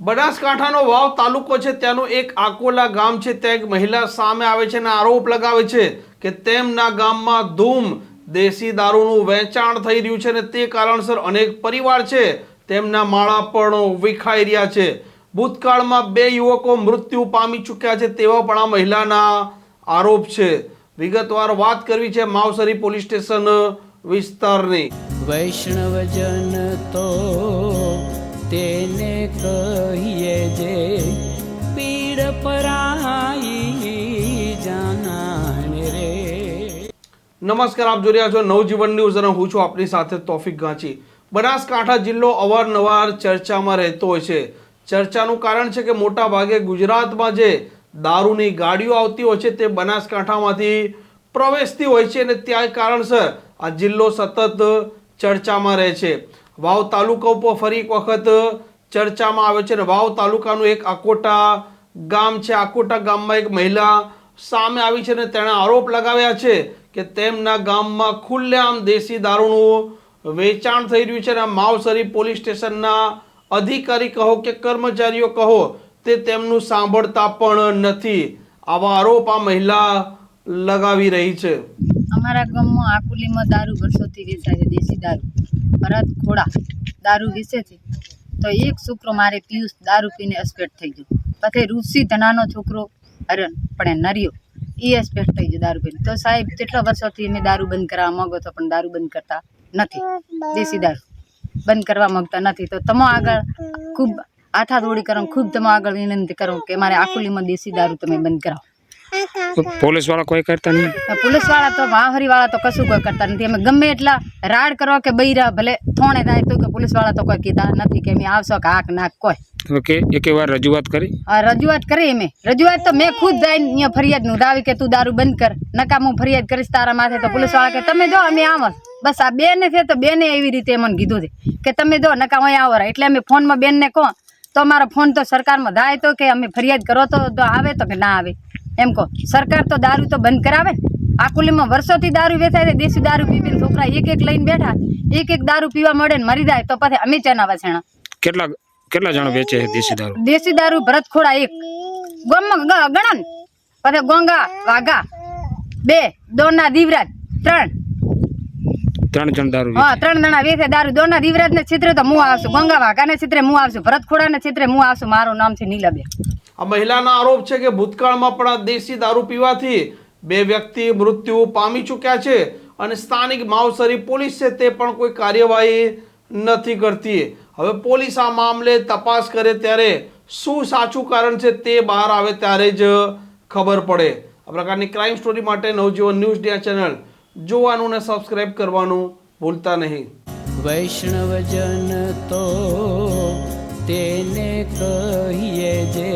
બનાસકાંઠાનો વાવ તાલુકો છે, ત્યાંનું એક આકોલા ગામ છે, ત્યાં એક મહિલા સામે આવે છે અને આરોપ લગાવે છે કે તેમના ગામમાં ધૂમ, દેશી દારૂનું વેચાણ થઈ રહ્યું છે અને તે કારણસર અનેક પરિવાર છે, તેમના માળા પણ વિખાઈ રહ્યા છે. ભૂતકાળમાં બે યુવકો મૃત્યુ પામી ચૂક્યા છે તેવા પણ આ મહિલાના આરોપ છે. વિગતવાર વાત કરવી છે માવસરી પોલીસ સ્ટેશન વિસ્તારની. વૈષ્ણવજન તો તેને કહીએ જે પીડ પરાઈ જાણે રે. નમસ્કાર, આપ જોઈ રહ્યા છો નવજીવન ન્યૂઝ અને હું છું આપની સાથે તોફિક ગાંચી. બનાસકાંઠા જિલ્લો અવારનવાર ચર્ચામાં રહેતો હોય છે. ચર્ચાનું કારણ છે કે મોટા ભાગે ગુજરાતમાં જે દારૂની ગાડીઓ આવતી હોય છે તે બનાસકાંઠામાંથી પ્રવેશતી હોય છે અને ત્યાં કારણસર આ જિલ્લો સતત ચર્ચામાં રહે છે. વાવ તાલુકા ઉપર ફરી એક વખત ચર્ચામાં આવે છે અને વાવ તાલુકાનું એક આકોટા ગામ છે. આકોટા ગામમાં એક મહિલા સામે આવી છે અને તેણે આરોપ લગાવ્યા છે કે તેમના ગામમાં ખુલ્લેઆમ દેશી દારૂનું વેચાણ થઈ રહ્યું છે અને માવસરી પોલીસ સ્ટેશનના અધિકારી કહો કે કર્મચારીઓ કહો, તે તેમનું સાંભળતા પણ નથી. આવા આરોપ આ મહિલા લગાવી રહી છે. અમારા ગામમાં આકુલીમાં દારૂ વર્ષોથી વેચાય દેશી દારૂ. ભરત ખોડા દારૂ વિશે છે. તો એક છોકરો મારે પિયુષ દારૂ પીને અસ્પેટ થઈ ગયો. પછી ઋષિ ધનાનો છોકરો હરણ, પણ એ નર્યો, એ અસ્પેટ થઈ ગયો દારૂ પીને. તો સાહેબ, કેટલા વર્ષોથી અમે દારૂ બંધ કરવા માંગો તો પણ દારૂ બંધ કરતા નથી. દેશી દારૂ બંધ કરવા માંગતા નથી. તો તમે આગળ ખૂબ હાથાદોડી કરો, ખૂબ તમે આગળ વિનંતી કરો કે મારે આકુલીમાં દેશી દારૂ તમે બંધ કરાવો. પોલીસવાળા કોઈ કરતા નહીં? પોલીસવાળા તો વાહરી વાળા તો કશું કોઈ કરતા નથી. અમે ગમે એટલા રાડ કરવા કે બૈરા ભલે થોણે થાય તો કે પોલીસવાળા તો કોઈ કીધા નથી કે અમે આવશો કે હાક નાક કોઈ. કે એક વાર રજૂઆત કરી? હા રજૂઆત કરી અમે. રજૂઆત તો મેં ખુદ જઈને અહીંયા ફરિયાદ નોંધાવી કે તું દારૂ બંધ કર. નકામ હું ફરિયાદ કરીશ તારા માથે તો પોલીસવાળા કે તમે જો અમે આવો. બસ આ બેને છે તો બેને એવી રીતે મને કીધું છે કે તમે જો નકામ અહીંયા આવો. એટલે અમે ફોનમાં બેનને કહો તો અમારો ફોન તો સરકારમાં થાય તો કે અમે ફરિયાદ કરો તો આવે તો કે ના આવે. એમ કહો સરકાર તો દારૂ તો બંધ કરાવે. ને આકુલીમાં વર્ષોથી દારૂ વેચાય છે દેશી દારૂ પીવીને છોકરા એક એક લઈને બેઠા એક એક દારૂ પીવા મળે ને મરી જાય તો પછી અમે ચેના વસેણા? કેટલા કેટલા જણ વેચે છે દેશી દારૂ? દેશી દારૂ ભરતખોડા એક. ગોમમાં ગ- ગણન. પછી ગોંગા વાઘા. બે દોના દીવરાજ ત્રણ. ત્રણ જણ દારૂ હા ત્રણ જણા વેચે દારૂ. દોના દીવરાજ ને છિત્રે તો હું આવશું ગોંગા વાઘા ને છિત્રે હું આવશું ભરતખોડા ને છિત્રે હું આવશું. મારું નામ છે નીલાબેન. આ મહિલાના આરોપ છે કે ભૂતકાળમાં પણ આ દેશી દારૂ પીવાથી બે વ્યક્તિ મૃત્યુ પામી ચૂક્યા છે અને સ્થાનિક માવસરી પોલીસ છે તે પણ કોઈ કાર્યવાહી નથી કરતી. હવે પોલીસ આ મામલે તપાસ કરે ત્યારે શું સાચું કારણ છે તે બહાર આવે ત્યારે જ ખબર પડે. આ પ્રકારની ક્રાઇમ સ્ટોરી માટે નવજીવન ન્યૂઝ ડે ચેનલ જોવાનું ને સબસ્ક્રાઇબ કરવાનું ભૂલતા નહીં. વૈષ્ણવજન તો તેને કહીએ જે